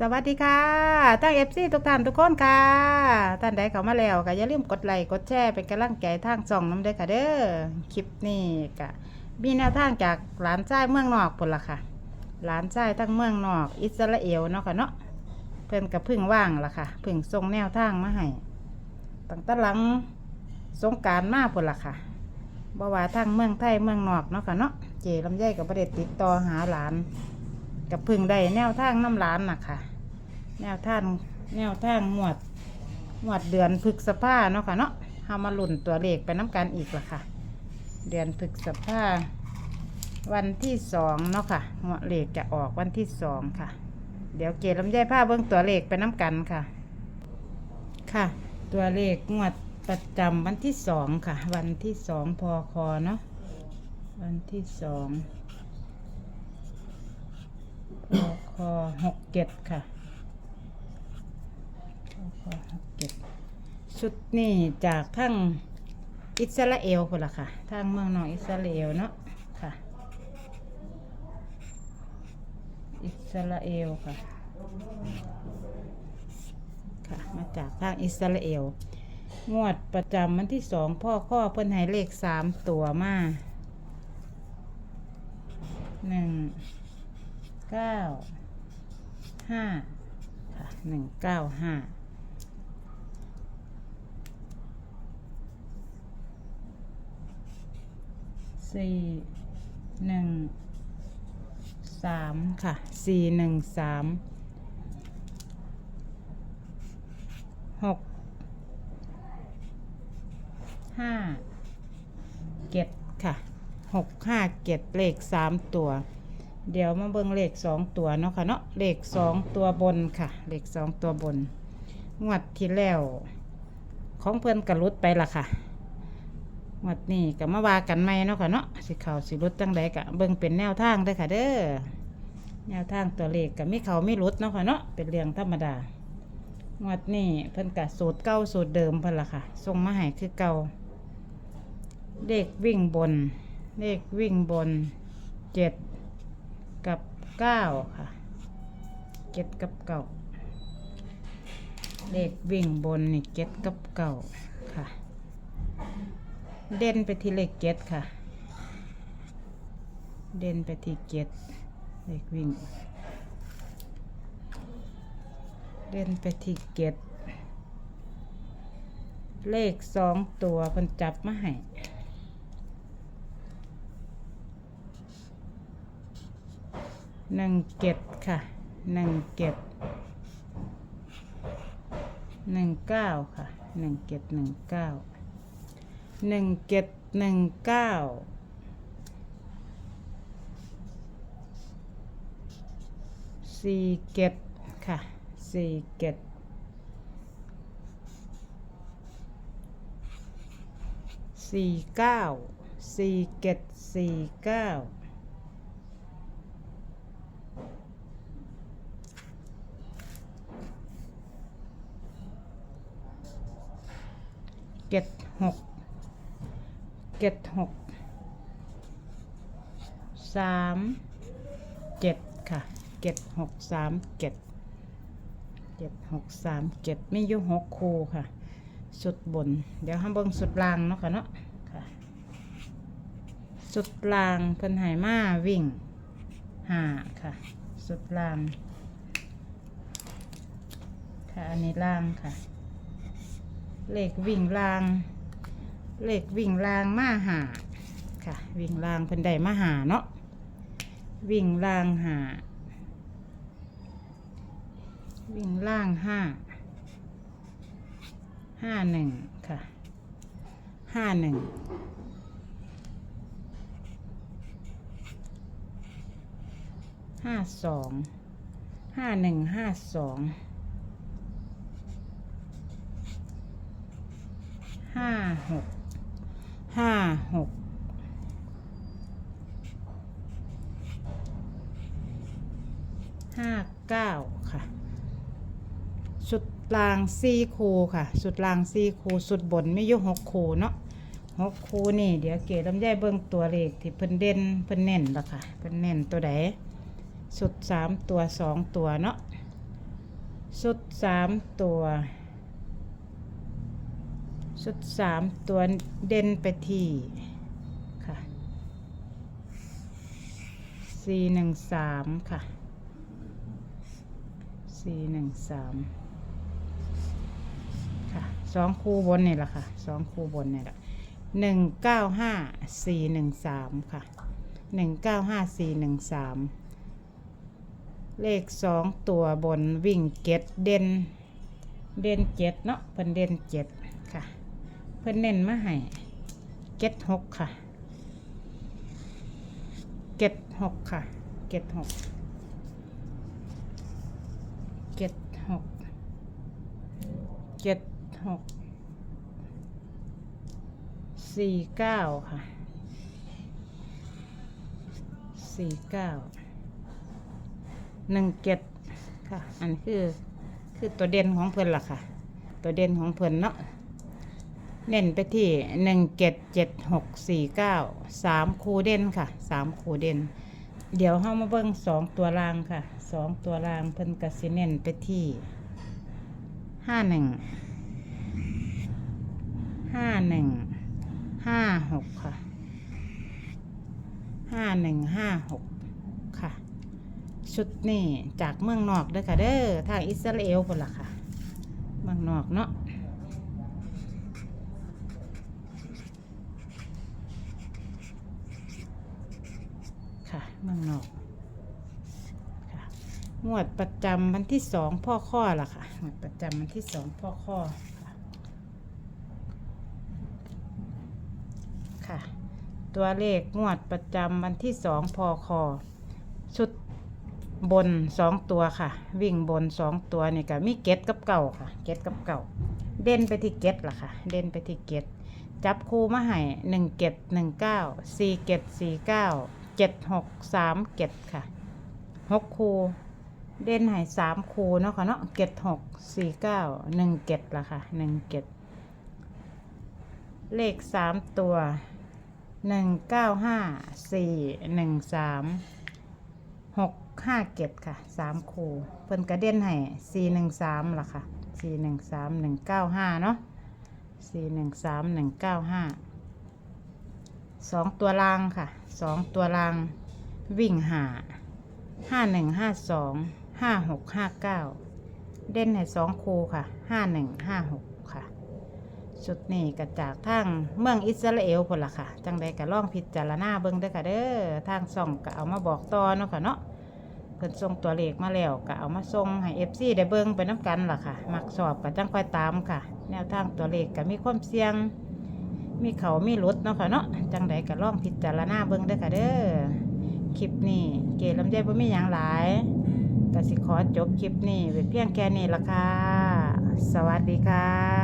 สวัสดีค่ะตั้งเอฟซีทุกท่านทุกคนค่ะ ท่านใดเข้ามาแล้วก็อย่าลืมกดไลค์กดแชร์เป็นกำลังใจทางช่องน้ำเด้อค่ะเด้อ คลิปนี้ก็มีแนวทางจากหลานชายเมืองนอกพุ่นละค่ะ หลานชายทั้งเมืองนอก อิสราเอลเนาะค่ะเนาะ เพิ่นกับพึ่งว่างละค่ะ พึ่งส่งแนวทางมาให้ตั้งแต่หลังสงการมาพุ่นละค่ะบ่ว่าทางเมืองไทยเมืองนอกเนาะค่ะเนาะ เจลำไยกับประเด็ติดต่อหาหลานกับพึ่งได้แนวทางน้ำร้านน่ะค่ะ แนวทางแนวทางหมวดหมวดเดือนพฤษภาเนาะค่ะเนาะเฮามาหลุ่นตัวเลขไปน้ำกันอีกละค่ะ เดือนพฤษภาวันที่สองเนาะค่ะหมวดเลขจะออกวันที่สองค่ะ เดี๋ยวเกลำไยผ้าเบิ้งตัวเลขไปน้ำกันค่ะ ค่ะ ตัวเลขงวดประจำวันที่สองค่ะ วันที่สองพอคอเนาะวันที่สองพอคอหกเจ็ดค่ะ พอคอหกเจ็ดชุดนี้จากทั้งอิสราเอลคนละค่ะทางเมืองนอกอิสราเอลเนาะค่ะ อิสราเอลค่ะ ค่ะ มาจากทางอิสราเอล งวดประจำวันที่สองพ่อข้อเพิ่นให้เลขสามตัวมาหนึ่งเก้าห้าค่ะหนึ่งเก้าห้า สี่หนึ่งสามค่ะสี่หนึ่งสามหกห้าเจ็ดค่ะหกห้าเจ็ดเลขสามตัว เดี๋ยวมาเบิ่งเลขสองตัวเนาะค่ะเนาะเลขสองตัวบนค่ะ เลขสองตัวบนงวดที่แล้ว ของเพื่อนกระลุดไปละค่ะ งวดนี้ก็มาว่ากันไหมเนาะค่ะเนาะสิเขาสิรุดจังใดกะเบิ่งเป็นแนวทางเด้อค่ะ เด้อแนวทางตัวเลขกับมีเขาไม่รุดเนาะค่ะเนาะเป็นเรื่องธรรมดางวดนี้เพิ่นกะสูตรเก้าสูตรเดิมเพิ่นละค่ะส่งมาให้คือเก่าเลขวิ่งบน เลขวิ่งบนเจ็ดกับเก้าค่ะเจ็ดกับเก้าเลขวิ่งบนนี่เจ็ดกับเก้าค่ะ เด่นไปที่เลขเจ็ดค่ะ เด่นไปที่เจ็ดเลขวิ่ง เด่นไปที่เจ็ดเลขสองตัวเพิ่นจับมาให้หนึ่งเจ็ดค่ะหนึ่งเจ็ดหนึ่งเก้าค่ะหนึ่งเจ็ดหนึ่งเก้า หนึ่งเจ็ดหนึ่งเก้าสี่เจ็ดค่ะสี่เจ็ดสี่เก้าสี่เจ็ดสี่เก้าเจ็ดหก เจ็ดหกสามเจ็ดค่ะเจ็ดหกสามเจ็ดเจ็ดหกสามเจ็ดไม่ยุ่หกคูค่ะ สุดบน เดี๋ยวห้ามเบิ้งสุดล่างเนาะค่ะเนาะค่ะ สุดล่างเพิ่นหายมาวิ่งห้าค่ะ สุดล่าง ค่ะ อันนี้ล่างค่ะ เลขวิ่งราง เลขวิ่งรางมาหาค่ะ วิ่งรางเพิ่นได้มาหาเนาะวิ่งรางหาวิ่งล่างห้าห้าหนึ่งค่ะห้าหนึ่งห้าสองห้าหนึ่งห้าสองห้าหก ห้าหกห้าเก้าค่ะ สุดรางซีคูค่ะ สุดรางซีคูสุดบนไม่ยุ่หกคูเนาะหกคูนี่ เดี๋ยวเก๋ลำไยเบิ่งตัวเลขที่เพิ่นเด่นเพิ่นเน้นละค่ะเพิ่นเน้นตัวใดสุดสามตัวสองตัวเนาะชุดสามตัว ชุดสามตัวเด่นไปที่ค่ะสี่หนึ่งสามค่ะสี่หนึ่งสามค่ะสองคู่บนนี่แหละค่ะสองคู่บนนี่แหละหนึ่งเก้าห้าสี่หนึ่งสามค่ะหนึ่งเก้าห้าสี่หนึ่งสามเลขสองตัวบนวิ่งเก็ดเด่นเด่นเจ็ดเนาะเพิ่นเด่นเจ็ดค่ะ เพิ่นเน้นมาให้เก็ดหกค่ะ เก็ดหกค่ะ เก็ดหก เก็ดหก เก็ดหก สี่เก้าค่ะ สี่เก้า หนึ่งเจ็ดค่ะ อันคือ คือตัวเด่นของเพิ่นล่ะค่ะ ตัวเด่นของเพิ่นเนาะ เน้นไปที่หนึ่งเจ็ดเจ็ดหกสี่เก้าสามคูเด่นค่ะสามคูเด่น เดี๋ยวเฮามาเบิ่งสองตัวรางค่ะสองตัวรางเพิ่นกระสิเน้นไปที่ห้าหนึ่งห้าหนึ่งห้าหกค่ะห้าหนึ่งห้าหกค่ะ ชุดนี้จากเมืองนอกเด้อค่ะเด้อทางอิสราเอลพุ่นล่ะค่ะ เมืองนอกเนาะ ค่ะ เมืองนอกค่ะงวดประจำวันที่สองพ่อข้อล่ะค่ะงวดประจำวันที่สองพ่อข้อค่ะค่ะ ตัวเลขงวดประจำวันที่สองพอคอชุดบนสองตัวค่ะ วิ่งบนสองตัวนี่ก็มีเก็ตกับเก่าค่ะ เก็ตกับเก่า เด่นไปที่เก็ตล่ะค่ะ เด่นไปที่เก็ตจับคู่มาให้หนึ่งเก็ดหนึ่งเก้าสี่เก็ดสี่เก้า เจ็ดหกสามเก็ดค่ะหกคูเด่นให้สามคูเนาะค่ะเนาะเก็ดหกสี่เก้าหนึ่งเก็ดละค่ะหนึ่งเก็ดเลขสามตัวหนึ่งเก้าห้าสี่หนึ่งสามหกห้าเก็ดค่ะสามคูเพิ่นกระเด่นให้สี่หนึ่งสามละค่ะสี่หนึ่งสามหนึ่งเก้าห้าเนาะสี่หนึ่งสามหนึ่งเก้าห้า สองตัวรางค่ะสองตัวราง วิ่งหาห้าหนึ่งห้าสองห้าหกห้าเก้าเด่นให้สองคูค่ะห้าหนึ่งห้าหกค่ะชุดนี้ก็จากทางเมืองอิสราเอลพนละค่ะ จังใดก็ล่องพิจารณาเบิ่งเด้อค่ะเด้อทางส่องก็เอามาบอกต่อเนาะค่ะเนาะเพิ่นส่งตัวเลขมาแล้วก็เอามาส่งให้ FC ได้เบิ่งไปน้ำกันล่ะค่ะ มักสอบก็จังค่อยตามค่ะ แนวทางตัวเลขก็มีความเสี่ยง มีเขามีหลุดเนาะค่ะเนาะจังใดก็ล่องพิจารณาเบิ่งเด้อค่ะเด้อคลิปนี้เกลำไยบ่มีหยังหลายก็สิขอจบคลิปนี้ไว้เพียงแค่นี้ละค่ะ สวัสดีค่ะ